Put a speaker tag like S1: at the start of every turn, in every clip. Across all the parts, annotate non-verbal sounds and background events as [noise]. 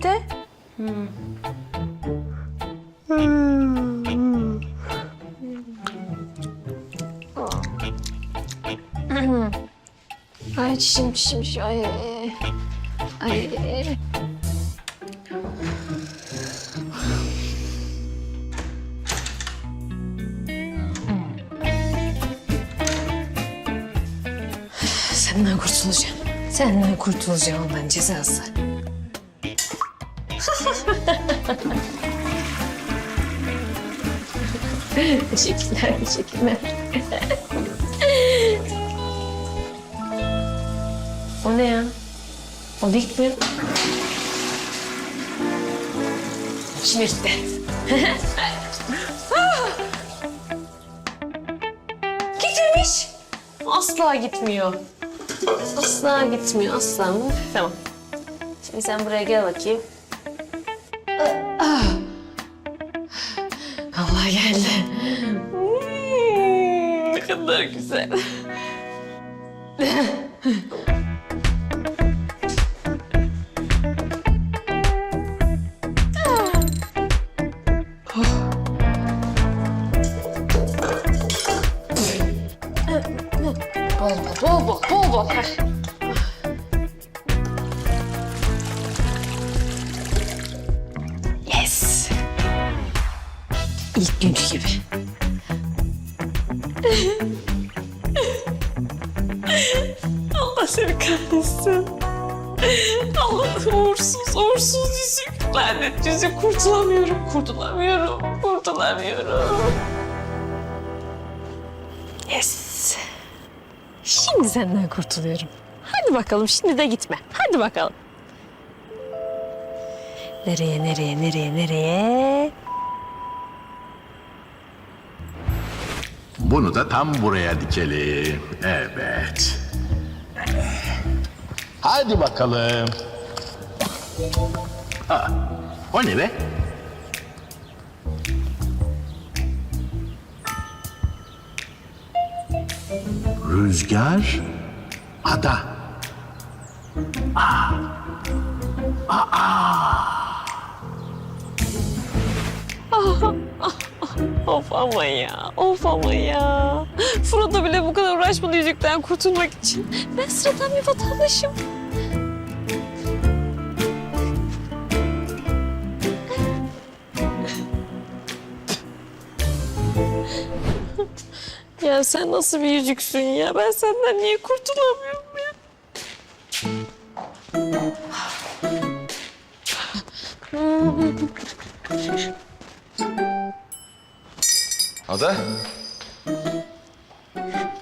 S1: Tu- tuvalete. Ay çişim çişim çişim. Ay. Ay. Senden kurtulacağım. Senden kurtulacağım ben cezası. Teşekkürler, teşekkürler. o ne ya? O dik mi? Şimirtti. [laughs] Gitmemiş. Asla gitmiyor. Asla gitmiyor, asla mı? Tamam. Şimdi sen buraya gel bakayım. Kadar güzel. Bol. Yes. İlk günkü gibi. Lanet yüzük. Kurtulamıyorum, kurtulamıyorum, kurtulamıyorum. Yes. Şimdi senden kurtuluyorum. Hadi bakalım şimdi de gitme. Hadi bakalım. Nereye, nereye, nereye, nereye?
S2: Bunu da tam buraya dikelim. Evet. Hadi bakalım. Aa, o ne be? Rüzgar, ada.
S1: Of ama ya, of ama ya. Frodo bile bu kadar uğraşmadı yüzükten kurtulmak için. Ben sıradan bir vatandaşım. Ya sen nasıl bir yüzüksün ya? Ben senden niye kurtulamıyorum ya?
S3: Ada?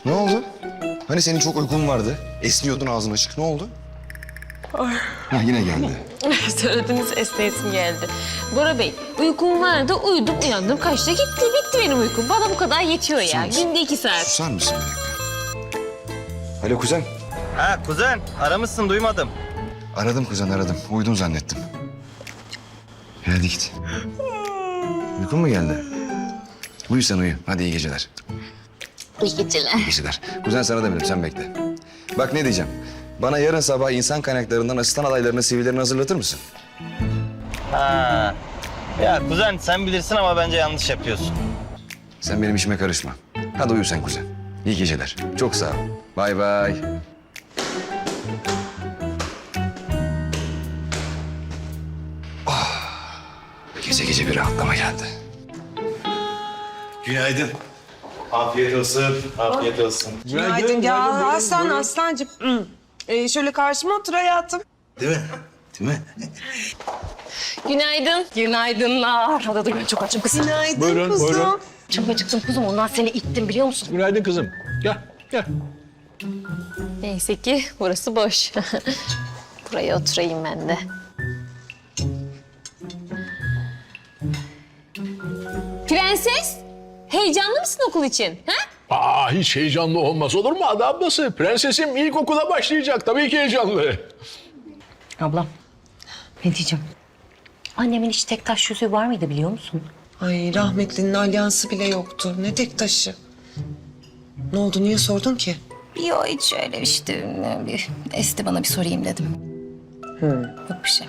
S3: Ne oldu? Hani senin çok uykun vardı. Esniyordun ağzın açık. Ne oldu? Ha, yine geldi. [laughs]
S1: Söylediğiniz esneyesim geldi. Bora Bey, uykum vardı, uyudum, uyandım. Kaçta gitti, bitti benim uykum. Bana bu kadar yetiyor ya.
S3: Mısın?
S1: Günde iki saat.
S3: Susar mısın bir dakika? Alo kuzen.
S4: Ha kuzen aramışsın duymadım.
S3: Aradım kuzen aradım. Uyudun zannettim. E, Hadi git. Uykun mu geldi? Uyu sen uyu. Hadi iyi geceler.
S1: İyi geceler.
S3: İyi geceler. Kuzen sana demirim sen bekle. Bak ne diyeceğim. Bana yarın sabah insan kaynaklarından asistan adaylarına CV'lerini hazırlatır mısın?
S4: Ha. Ya kuzen sen bilirsin ama bence yanlış yapıyorsun.
S3: Sen benim işime karışma. Hadi uyu sen kuzen. İyi geceler. Çok sağ ol. Bay bay. Ah, Gece gece bir rahatlama geldi.
S5: Günaydın.
S4: Afiyet olsun. Afiyet olsun.
S6: Günaydın ya Aslan Aslancığım. Hı. Ee, şöyle karşıma otur hayatım.
S5: Değil mi? Değil mi?
S1: Günaydın. Günaydınlar. Hadi hadi çok açım kızım.
S6: Günaydın
S5: Buyurun,
S6: kuzum.
S5: buyurun.
S1: Çok acıktım kuzum. Ondan seni ittim biliyor musun?
S5: Günaydın kızım. Gel, gel.
S1: Neyse ki burası boş. [laughs] Buraya oturayım ben de. Prenses, heyecanlı mısın okul için? Ha?
S2: Aa, hiç heyecanlı olmaz olur mu Ada ablası? Prensesim ilkokula başlayacak. Tabii ki heyecanlı.
S7: Ablam, ne diyeceğim? Annemin hiç tek taş yüzüğü var mıydı biliyor musun?
S6: Ay rahmetlinin alyansı bile yoktu. Ne tek taşı? Ne oldu niye sordun ki?
S7: Yok hiç öyle işte. Bir Esti bana bir sorayım dedim. Hı. Yok bir şey.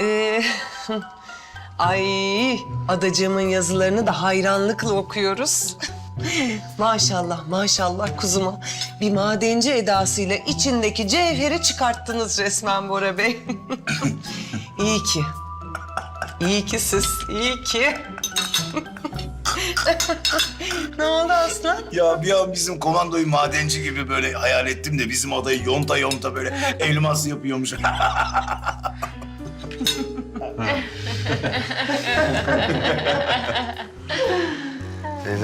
S6: Ee, [laughs] ay adacığımın yazılarını da hayranlıkla okuyoruz. [laughs] [laughs] maşallah maşallah kuzuma. Bir madenci edasıyla içindeki cevheri çıkarttınız resmen Bora Bey. [laughs] iyi ki. İyi ki siz, iyi ki. [laughs] ne oldu aslan?
S5: Ya bir an bizim komandoyu madenci gibi böyle hayal ettim de bizim adayı yonta yonta böyle elmas yapıyormuş.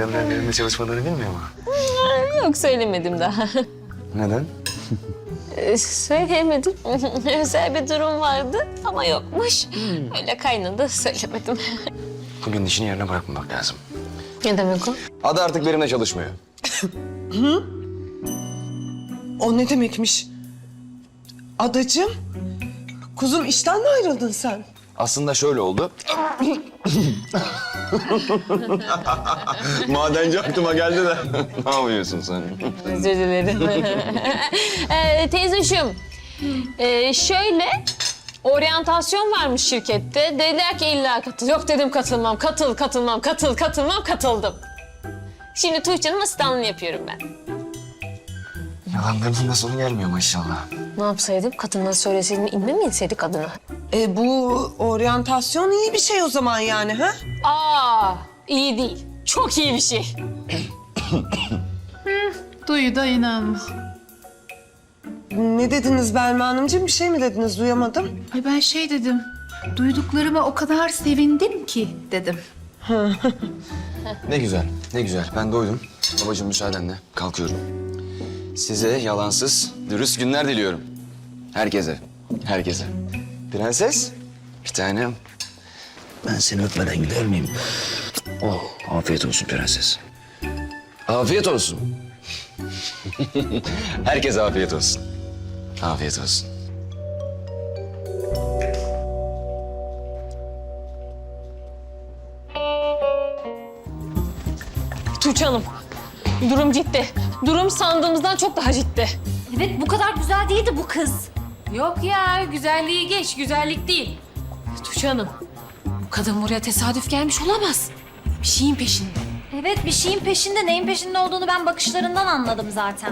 S3: Teyzemler benimle çalışmadığını bilmiyor mu?
S1: Yok söylemedim daha.
S3: Neden?
S1: Ee, Söyleyemedim. [laughs] Özel bir durum vardı ama yokmuş. Öyle kaynadı söylemedim.
S3: Bugün işini yerine bırakmamak lazım.
S1: ne demek o?
S3: Ada artık benimle çalışmıyor. [coughs]
S6: O ne demekmiş? Adacığım, kuzum işten mi ayrıldın sen?
S3: Aslında şöyle oldu. Madenci aklıma geldi de. [laughs] ne yapıyorsun sen?
S1: Özür dilerim. [laughs] ee, teyzeciğim, ee, şöyle oryantasyon varmış şirkette. Dediler ki illa katıl. Yok dedim katılmam, katıl, katılmam, katıl, katılmam, katıldım. Şimdi Tuğçe'nin asistanlığını yapıyorum ben.
S3: Yalanlarının da sonu gelmiyor maşallah.
S1: Ne yapsaydım? Katılmanı söyleseydim inme mi inseydik adına?
S6: E bu oryantasyon iyi bir şey o zaman yani ha?
S1: Aa, iyi değil. Çok iyi bir şey. [coughs]
S8: Duyu da inan.
S6: Ne dediniz Belma Hanımcığım? Bir şey mi dediniz? Duyamadım.
S8: Ay ben şey dedim. Duyduklarıma o kadar sevindim ki dedim.
S3: Ne güzel, ne güzel. Ben doydum. Babacığım müsaadenle kalkıyorum. Size yalansız, dürüst günler diliyorum. Herkese, herkese. Prenses, bir tanem.
S5: ben seni öpmeden gider miyim?
S3: Oh, afiyet olsun prenses. Afiyet olsun. [laughs] Herkese afiyet olsun. Afiyet olsun.
S1: Tuğçe Hanım, durum ciddi. Durum sandığımızdan çok daha ciddi.
S7: Evet bu kadar güzel değildi bu kız.
S1: Yok ya, güzelliği geç, güzellik değil. Tuğçe Hanım, bu kadın buraya tesadüf gelmiş olamaz. Bir şeyin peşinde.
S7: Evet bir şeyin peşinde neyin peşinde olduğunu ben bakışlarından anladım zaten.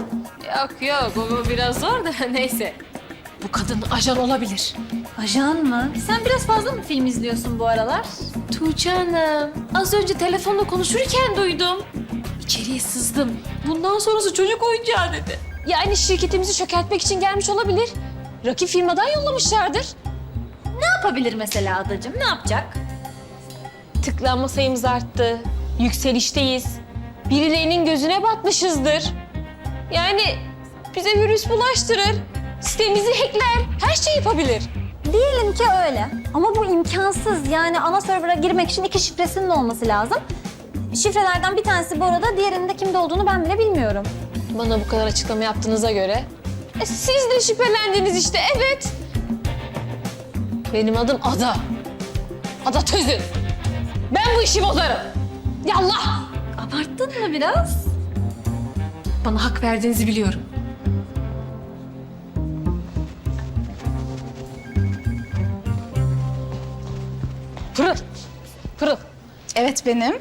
S1: Yok yok, bu biraz zor da [laughs] neyse. Bu kadın ajan olabilir.
S7: Ajan mı? Sen biraz fazla mı film izliyorsun bu aralar?
S1: Tuğçe Hanım, az önce telefonla konuşurken duydum. İçeriye sızdım. Bundan sonrası çocuk oyuncağı dedi. Yani şirketimizi çökertmek için gelmiş olabilir. Rakip firmadan yollamışlardır.
S7: Ne yapabilir mesela adacığım? Ne yapacak?
S1: Tıklanma sayımız arttı. Yükselişteyiz. Birilerinin gözüne batmışızdır. Yani bize virüs bulaştırır. Sitemizi hackler. Her şey yapabilir.
S9: Diyelim ki öyle. Ama bu imkansız. Yani ana server'a girmek için iki şifresinin olması lazım. Şifrelerden bir tanesi bu arada, diğerinin de kimde olduğunu ben bile bilmiyorum.
S1: Bana bu kadar açıklama yaptığınıza göre. E, siz de şüphelendiniz işte, evet. Benim adım Ada. Ada Tözün. Ben bu işi bozarım. Yallah.
S7: Abarttın mı biraz?
S1: Bana hak verdiğinizi biliyorum. Pırıl. Pırıl.
S8: Evet benim.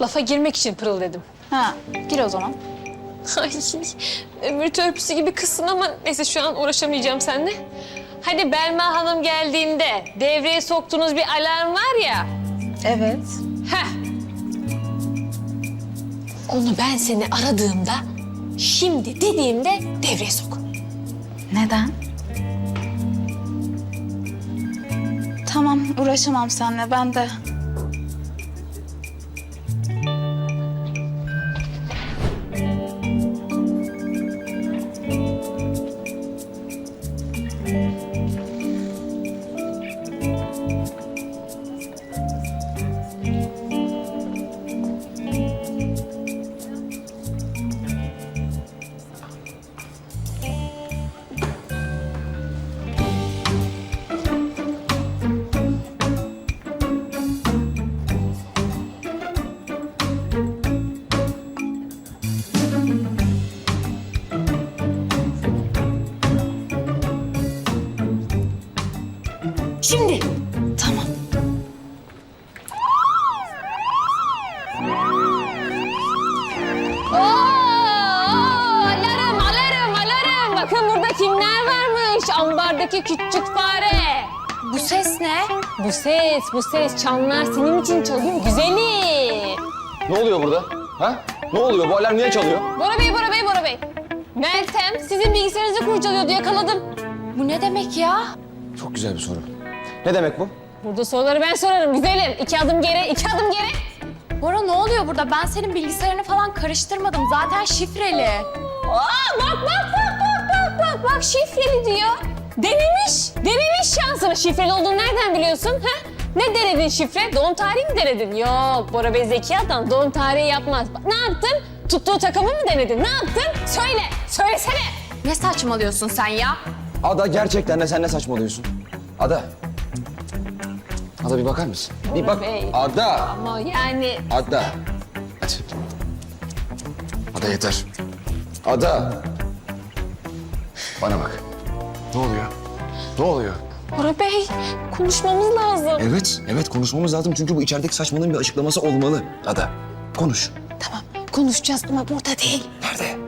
S1: Lafa girmek için pırıl dedim.
S8: Ha gir o zaman.
S1: Ay, ömür törpüsü gibi kızsın ama neyse şu an uğraşamayacağım seninle. Hani Belma Hanım geldiğinde devreye soktuğunuz bir alarm var ya.
S8: Evet.
S1: Heh. Onu ben seni aradığımda, şimdi dediğimde devreye sok.
S8: Neden? Tamam uğraşamam seninle ben de.
S9: Ses,
S1: bu ses çanlar senin için çalıyor güzelim.
S3: Ne oluyor burada? Ha? Ne oluyor? Bu alarm niye çalıyor?
S1: Bora Bey, Bora Bey, Bora Bey. Meltem sizin bilgisayarınızı kurcalıyordu yakaladım.
S9: Bu ne demek ya?
S3: Çok güzel bir soru. Ne demek bu?
S1: Burada soruları ben sorarım güzelim. İki adım geri, iki adım geri.
S9: Bora ne oluyor burada? Ben senin bilgisayarını falan karıştırmadım. Zaten şifreli.
S1: Aa, bak bak bak bak bak bak bak şifreli diyor. Denemiş, denemiş şansını. Şifreli olduğunu nereden biliyorsun? Ha? Ne denedin şifre? Doğum tarihi mi denedin? Yok, Bora Bey zeki adam doğum tarihi yapmaz. Ne yaptın? Tuttuğu takımı mı denedin? Ne yaptın? Söyle, söylesene.
S9: Ne saçmalıyorsun sen ya?
S3: Ada gerçekten de sen ne saçmalıyorsun? Ada. Ada bir bakar mısın? Bir bak.
S1: Bey.
S3: Ada.
S1: Ama yani
S3: Ada. Hadi. Ada yeter. Ada. Bana bak. Ne oluyor? Ne oluyor?
S1: Bora Bey konuşmamız lazım.
S3: Evet, evet konuşmamız lazım çünkü bu içerideki saçmalığın bir açıklaması olmalı. Ada, konuş.
S1: Tamam konuşacağız ama burada değil.
S3: Nerede?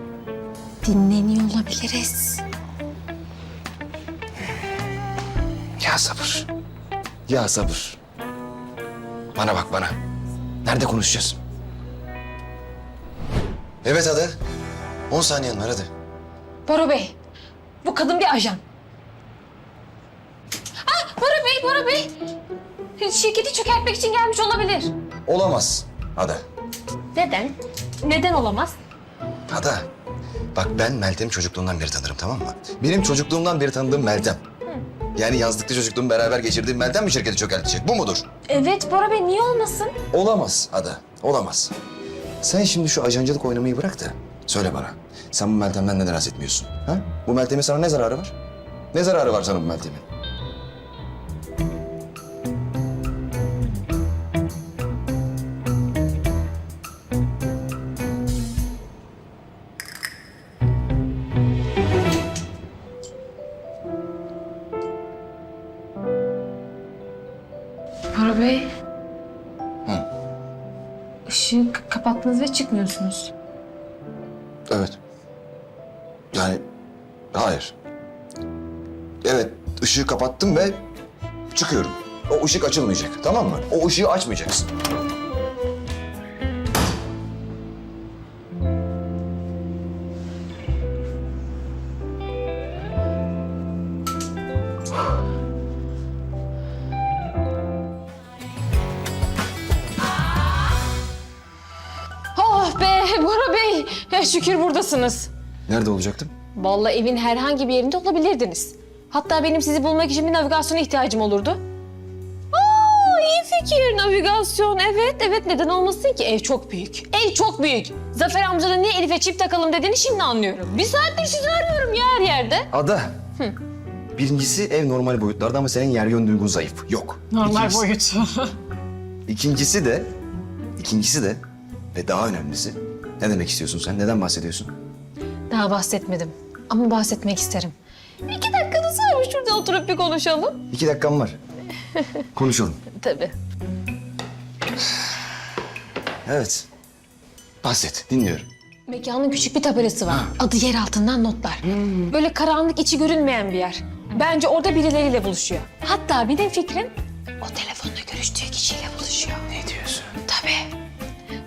S1: Dinleniyor olabiliriz.
S3: Ya sabır. Ya sabır. Bana bak bana. Nerede konuşacağız? Evet Ada. 10 saniyen var hadi.
S1: Bora Bey bu kadın bir ajan. Bora Bey, Bora Bey. Şirketi çökertmek için gelmiş olabilir.
S3: Olamaz. Ada.
S1: Neden? Neden olamaz?
S3: Ada. Bak ben Meltem'i çocukluğumdan beri tanırım tamam mı? Benim çocukluğumdan beri tanıdığım Meltem. Yani yazlıklı çocukluğumu beraber geçirdiğim Meltem mi şirketi çökertecek? Bu mudur?
S1: Evet Bora Bey niye olmasın?
S3: Olamaz Ada. Olamaz. Sen şimdi şu ajancılık oynamayı bırak da söyle bana. Sen bu Meltem'den neden rahatsız etmiyorsun? Ha? Bu Meltem'in sana ne zararı var? Ne zararı var sana bu Meltem'in?
S1: Kapattınız ve çıkmıyorsunuz.
S3: Evet. Yani hayır. Evet ışığı kapattım ve çıkıyorum. O ışık açılmayacak tamam mı? O ışığı açmayacaksın.
S1: Ya şükür buradasınız.
S3: Nerede olacaktım?
S1: Vallahi evin herhangi bir yerinde olabilirdiniz. Hatta benim sizi bulmak için bir navigasyona ihtiyacım olurdu. Aa, iyi fikir navigasyon. Evet, evet neden olmasın ki? Ev çok büyük. Ev çok büyük. Zafer amcanın niye Elif'e çip takalım dediğini şimdi anlıyorum. Bir saattir sizi arıyorum ya her yerde.
S3: Ada. Birincisi ev normal boyutlarda ama senin yer yön duygun zayıf. Yok. İkincisi-
S1: boyut. [laughs]
S3: İkincisi de, ikincisi de ve daha önemlisi ne demek istiyorsun sen? Neden bahsediyorsun?
S1: Daha bahsetmedim ama bahsetmek isterim. İki dakikanız var mı? Şurada oturup bir konuşalım.
S3: İki dakikam var. [laughs] Konuşalım.
S1: Tabii.
S3: Evet. Bahset, dinliyorum.
S1: Mekanın küçük bir tabelası var. Adı yer altından notlar. Böyle karanlık içi görünmeyen bir yer. Bence orada birileriyle buluşuyor. Hatta benim fikrim o telefonda görüştüğü kişiyle buluşuyor.
S3: Ne.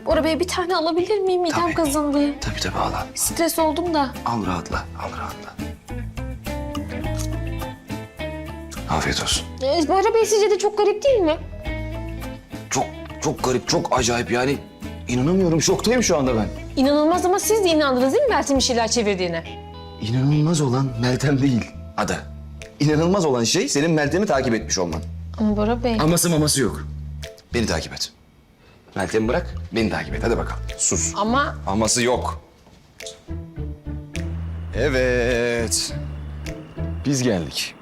S1: Bora Bey bir tane alabilir miyim? Midem
S3: Tabii.
S1: kazındı.
S3: Tabii tabii al al.
S1: Stres oldum da.
S3: Al rahatla, al rahatla. Afiyet olsun.
S1: Ee, Bora Bey sizce de çok garip değil mi?
S3: Çok, çok garip, çok acayip yani. inanamıyorum, şoktayım şu anda ben.
S1: İnanılmaz ama siz de inandınız değil mi Meltem'in şeyler çevirdiğine?
S3: İnanılmaz olan Meltem değil, Ada. İnanılmaz olan şey senin Meltem'i takip etmiş olman.
S1: Ama Bora Bey...
S3: Aması maması yok. Beni takip et. Meltem'i bırak, beni takip et. Hadi bakalım. Sus.
S1: Ama
S3: Aması yok. Evet. Biz geldik.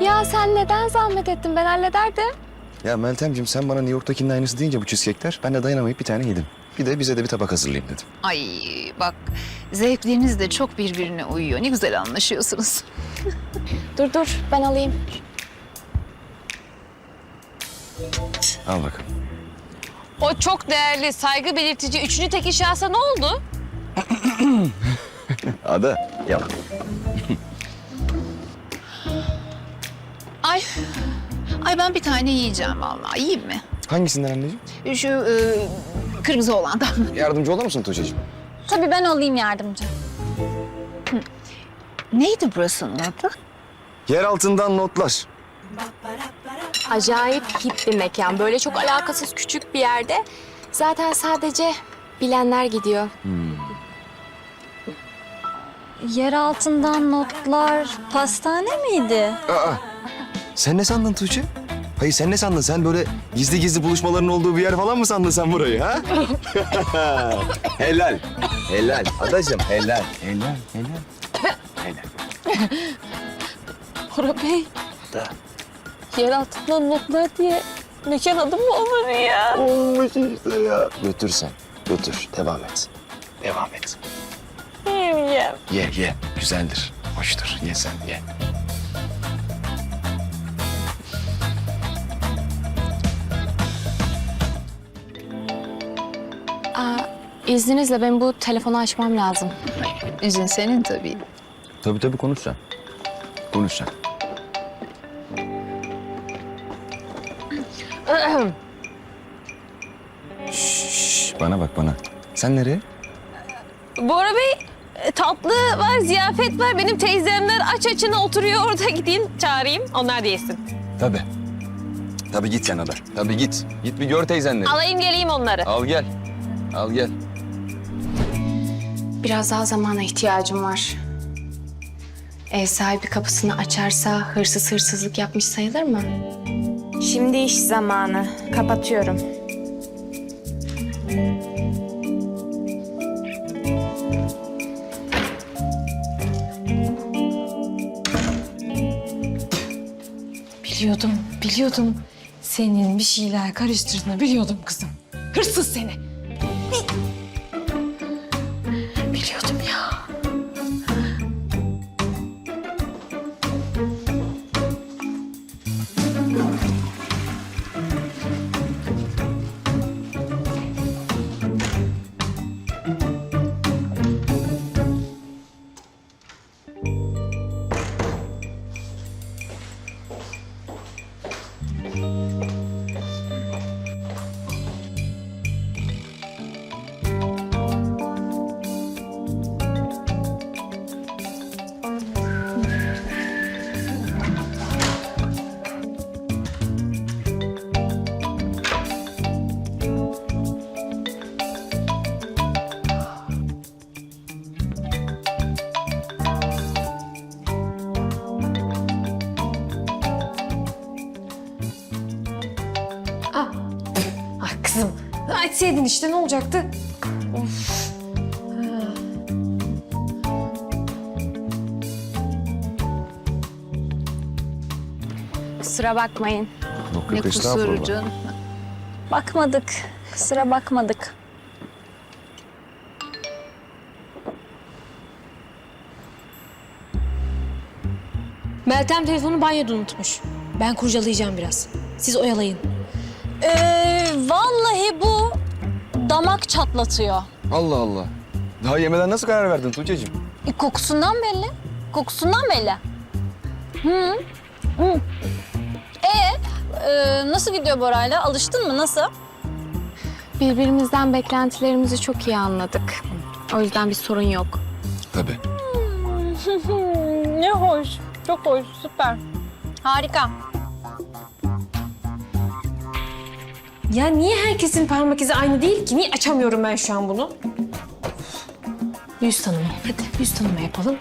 S9: Ya sen neden zahmet ettin? Ben hallederdim.
S3: Ya Meltemciğim sen bana New York'takinin aynısı deyince bu cheesecake'ler ben de dayanamayıp bir tane yedim. Bir de bize de bir tabak hazırlayayım dedim.
S8: Ay bak zevkleriniz de çok birbirine uyuyor. Ne güzel anlaşıyorsunuz. [laughs]
S1: dur dur ben alayım.
S3: Al bakalım.
S1: O çok değerli, saygı belirtici üçüncü tekil şahsa ne oldu? [coughs]
S3: Ada. Ya. [coughs]
S8: Ay. Ay ben bir tane yiyeceğim vallahi. Yiyeyim mi?
S3: Hangisinden anneciğim?
S8: Şu e, kırmızı olandan. [laughs]
S3: Yardımcı olur musun Tuğçe'cim?
S9: Tabii ben olayım yardımcı.
S8: Neydi burasının adı?
S3: Yer altından notlar.
S10: Acayip hip bir mekan. Böyle çok alakasız küçük bir yerde. Zaten sadece bilenler gidiyor.
S9: Yer altından notlar pastane miydi?
S3: Aa, sen ne sandın Tuğçe? Hayır sen ne sandın? Sen böyle gizli gizli buluşmaların olduğu bir yer falan mı sandın sen burayı ha? [laughs] helal. Helal. Adacığım helal. Helal. Helal.
S1: Bora Bey. Yer altından notlar diye mekan adı mı olur ya?
S3: Olmuş işte ya. Götür sen. Götür. Devam et. Devam et.
S1: Yemeyeceğim.
S3: Ye ye. Güzeldir. Hoştur. Ye sen ye.
S10: Aa, izninizle ben bu telefonu açmam lazım.
S8: İzin senin tabii.
S3: Tabii tabii konuş sen. Konuş sen. Şşş, bana bak bana. Sen nereye?
S1: Bora Bey e, tatlı var, ziyafet var. Benim teyzemler aç açına oturuyor orada gideyim çağırayım. Onlar da yesin.
S3: Tabii. Tabii git sen Ada. Tabii git. Git bir gör teyzenleri.
S1: Alayım geleyim onları.
S3: Al gel. Al gel.
S10: Biraz daha zamana ihtiyacım var. Ev sahibi kapısını açarsa hırsız hırsızlık yapmış sayılır mı? Şimdi iş zamanı. Kapatıyorum.
S1: Biliyordum, biliyordum. Senin bir şeyler karıştırdığını biliyordum kızım. Hırsız seni. Açsaydın işte ne olacaktı?
S10: Kusura bakmayın.
S3: Yok,
S8: Ne
S3: yok,
S8: canım.
S9: Bakmadık. Kusura bakmadık.
S7: Meltem telefonu banyoda unutmuş. Ben kurcalayacağım biraz. Siz oyalayın.
S9: Ee, vallahi bu damak çatlatıyor.
S3: Allah Allah. Daha yemeden nasıl karar verdin Tuğçe'cim?
S9: E, kokusundan belli. Kokusundan belli. Hı. Hı. Ee, e, nasıl gidiyor Bora'yla? Alıştın mı? Nasıl?
S10: Birbirimizden beklentilerimizi çok iyi anladık. O yüzden bir sorun yok.
S3: Tabii. [laughs]
S9: ne hoş. Çok hoş. Süper. Harika.
S1: Ya niye herkesin parmak izi aynı değil ki? Niye açamıyorum ben şu an bunu? Yüz tanıma. Hadi yüz tanıma yapalım.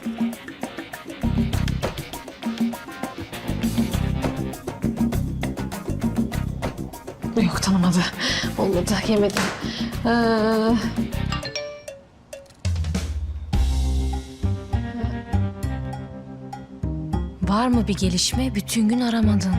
S1: Yok tanımadı. Olmadı. Yemedim. Ee...
S7: Var mı bir gelişme? Bütün gün aramadın.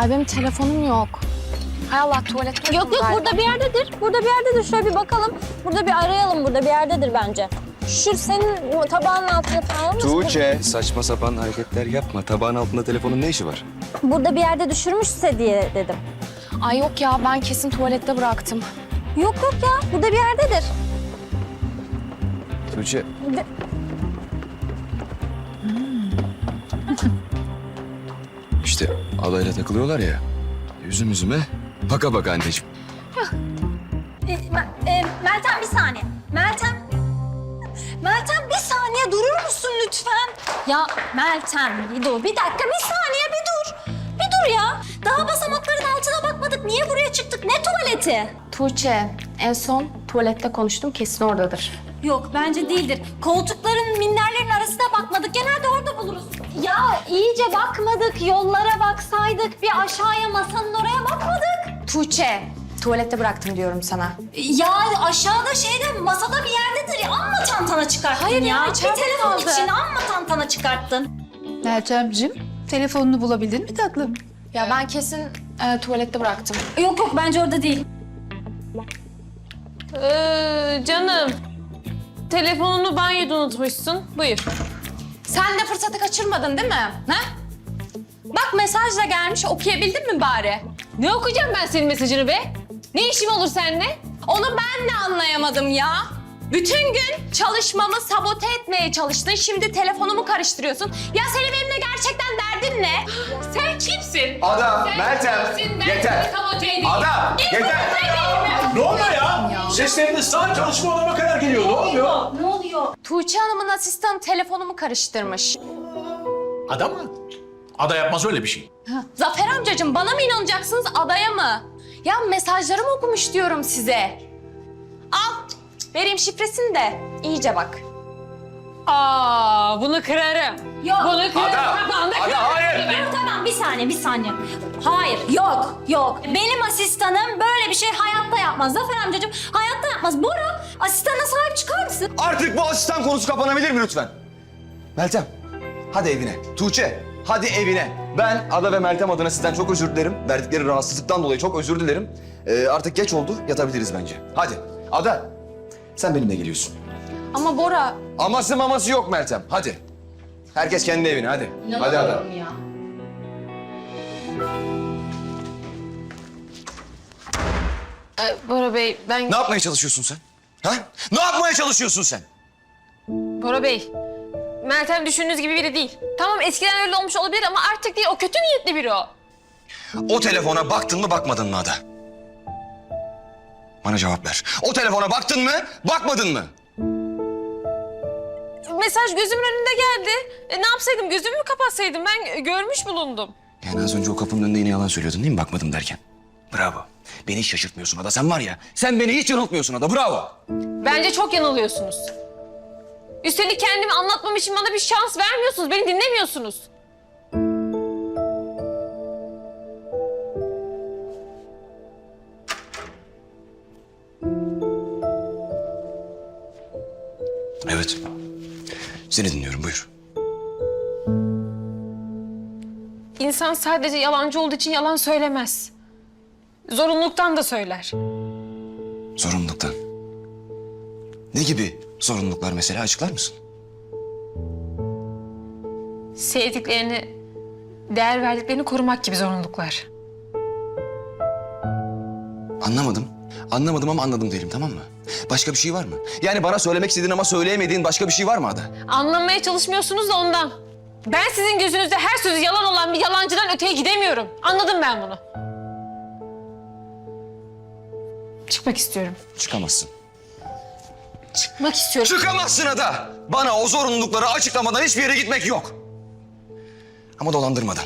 S10: Ay benim telefonum yok. Hay Allah tuvalette
S9: Yok yok burada bir yerdedir. Burada bir yerdedir. Şöyle bir bakalım. Burada bir arayalım. Burada bir yerdedir bence. Şu senin tabağın altında falan mı?
S3: Tuğçe. Saçma sapan hareketler yapma. Tabağın altında telefonun ne işi var?
S9: Burada bir yerde düşürmüşse diye dedim.
S10: Ay yok ya ben kesin tuvalette bıraktım.
S9: Yok yok ya burada bir yerdedir.
S3: Tuğçe. İşte adayla takılıyorlar ya. Yüzüm yüzüme baka baka anneciğim.
S9: E, e, Meltem bir saniye. Meltem. Meltem bir saniye durur musun lütfen? Ya Meltem bir dur. Bir dakika bir saniye bir dur. Bir dur ya. Daha basamakların altına bakmadık. Niye buraya çıktık? Ne tuvaleti?
S10: Tuğçe, en son tuvalette konuştum kesin oradadır.
S9: Yok bence değildir. Koltukların minderlerin arasına bakmadık. Genelde orada buluruz. Ya iyice bakmadık. Yollara baksaydık. Bir aşağıya masanın oraya bakmadık.
S10: Tuğçe, tuvalette bıraktım diyorum sana.
S9: Ya aşağıda şeyde masada bir yerdedir ya. Amma tantana çıkarttın
S10: Hayır
S9: ya.
S10: ya,
S9: bir telefon
S10: kaldı.
S9: için amma tantana çıkarttın.
S8: Meltemciğim, telefonunu bulabildin mi tatlım?
S10: Ya ben kesin e, tuvalette bıraktım.
S9: Yok yok bence orada değil.
S1: Ee, canım. Telefonunu banyoda unutmuşsun. Buyur.
S10: Sen de fırsatı kaçırmadın değil mi? Ha? Bak mesaj da gelmiş okuyabildin mi bari?
S1: Ne okuyacağım ben senin mesajını be? Ne işim olur seninle?
S10: Onu ben de anlayamadım ya. Bütün gün çalışmamı sabote etmeye çalıştın. Şimdi telefonumu karıştırıyorsun. Ya senin benimle gerçekten derdin ne?
S1: Sen kimsin?
S3: Ada,
S1: Sen
S3: Meltem,
S1: kimsin? Ben
S3: yeter.
S1: seni sabote edeyim.
S3: Ada,
S1: Git
S3: yeter.
S1: sabote edeyim.
S2: Ne oluyor ya? Sesleriniz sağ çalışma odama kadar geliyor. Ne oluyor?
S9: Ne oluyor?
S10: Tuğçe Hanım'ın asistanı telefonumu karıştırmış.
S2: Ada mı? Ada yapmaz öyle bir şey.
S10: Zafer amcacığım bana mı inanacaksınız adaya mı? Ya mesajlarımı okumuş diyorum size. Al vereyim şifresini de iyice bak.
S1: Aa, bunu kırarım.
S9: Yok.
S1: Bunu kırarım.
S3: Ada,
S1: Kafanda
S3: Ada,
S1: kırarım.
S3: hayır.
S9: Tamam bir saniye bir saniye. Hayır yok yok. Benim asistanım böyle bir şey hayatta yapmaz. Zafer amcacığım hayatta yapmaz. Bora asistanına sahip çıkar mısın?
S3: Artık bu asistan konusu kapanabilir mi lütfen? Meltem, hadi evine. Tuğçe, hadi evine. Ben Ada ve Meltem adına sizden çok özür dilerim. Verdikleri rahatsızlıktan dolayı çok özür dilerim. Ee, artık geç oldu, yatabiliriz bence. Hadi, Ada, sen benimle geliyorsun.
S10: Ama Bora
S3: Aması maması yok Meltem, hadi. Herkes kendi evine, hadi. Hadi Ada.
S1: Ee, Bora Bey, ben...
S3: Ne yapmaya çalışıyorsun sen? Ha? Ne yapmaya çalışıyorsun sen?
S1: Bora Bey, Meltem düşündüğünüz gibi biri değil. Tamam eskiden öyle olmuş olabilir ama artık değil. O kötü niyetli biri o.
S3: O telefona baktın mı bakmadın mı Ada? Bana cevap ver. O telefona baktın mı bakmadın mı?
S1: Mesaj gözümün önünde geldi. E, ne yapsaydım? Gözümü mü kapatsaydım? Ben e, görmüş bulundum.
S3: Yani az önce o kapının önünde yine yalan söylüyordun değil mi bakmadım derken? Bravo. Beni hiç şaşırtmıyorsun Ada. Sen var ya, sen beni hiç yanıltmıyorsun Ada. Bravo.
S1: Bence çok yanılıyorsunuz. Üstelik kendimi anlatmam için bana bir şans vermiyorsunuz. Beni dinlemiyorsunuz.
S3: Evet. Seni dinliyorum, buyur.
S1: İnsan sadece yalancı olduğu için yalan söylemez. Zorunluluktan da söyler.
S3: Sorumluluktan. Ne gibi sorumluluklar mesela açıklar mısın?
S1: Sevdiklerini, değer verdiklerini korumak gibi zorunluluklar.
S3: Anlamadım. Anlamadım ama anladım diyelim tamam mı? Başka bir şey var mı? Yani bana söylemek istediğin ama söyleyemediğin başka bir şey var mı Ada?
S1: Anlamaya çalışmıyorsunuz da ondan. Ben sizin gözünüzde her sözü yalan olan bir yalancıdan öteye gidemiyorum. Anladım ben bunu. Çıkmak istiyorum.
S3: Çıkamazsın.
S1: Çıkmak istiyorum.
S3: Çıkamazsın Ada. Bana o zorunlulukları açıklamadan hiçbir yere gitmek yok. Ama dolandırmadan.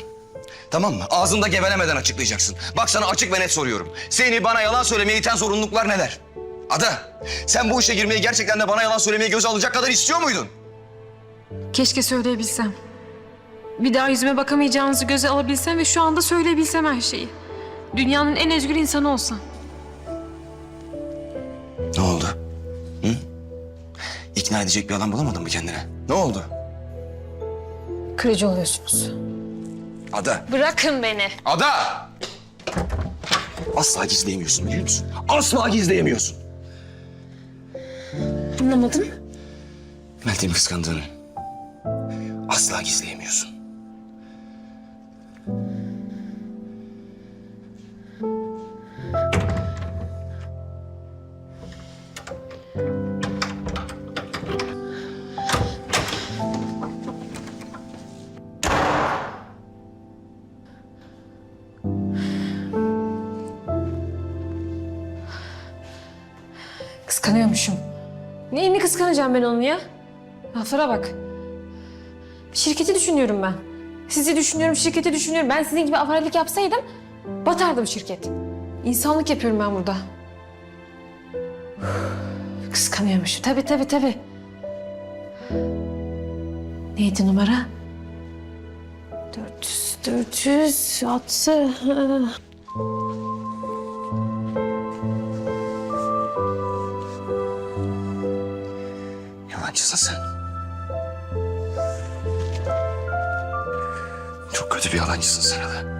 S3: Tamam mı? Ağzında gevelemeden açıklayacaksın. Bak sana açık ve net soruyorum. Seni bana yalan söylemeye iten zorunluluklar neler? Ada, sen bu işe girmeyi gerçekten de bana yalan söylemeyi göze alacak kadar istiyor muydun?
S1: Keşke söyleyebilsem. Bir daha yüzüme bakamayacağınızı göze alabilsem ve şu anda söyleyebilsem her şeyi. Dünyanın en özgür insanı olsam.
S3: Ne oldu? Hı? İkna edecek bir alan bulamadın mı kendine? Ne oldu?
S1: Kırıcı oluyorsunuz.
S3: Ada,
S1: Bırakın beni.
S3: Ada! Asla gizleyemiyorsun biliyor musun? Asla gizleyemiyorsun.
S1: Anlamadım.
S3: Meltem'i kıskandığını asla gizleyemiyorsun.
S1: edeceğim ben onu ya? Laflara bak. Şirketi düşünüyorum ben. Sizi düşünüyorum, şirketi düşünüyorum. Ben sizin gibi avaralık yapsaydım batardım şirket. İnsanlık yapıyorum ben burada. [sighs] Kıskanıyormuş. Tabii tabii tabii. Neydi numara? 400, 400,
S3: 6. kötü bir yalancısın sen Ada.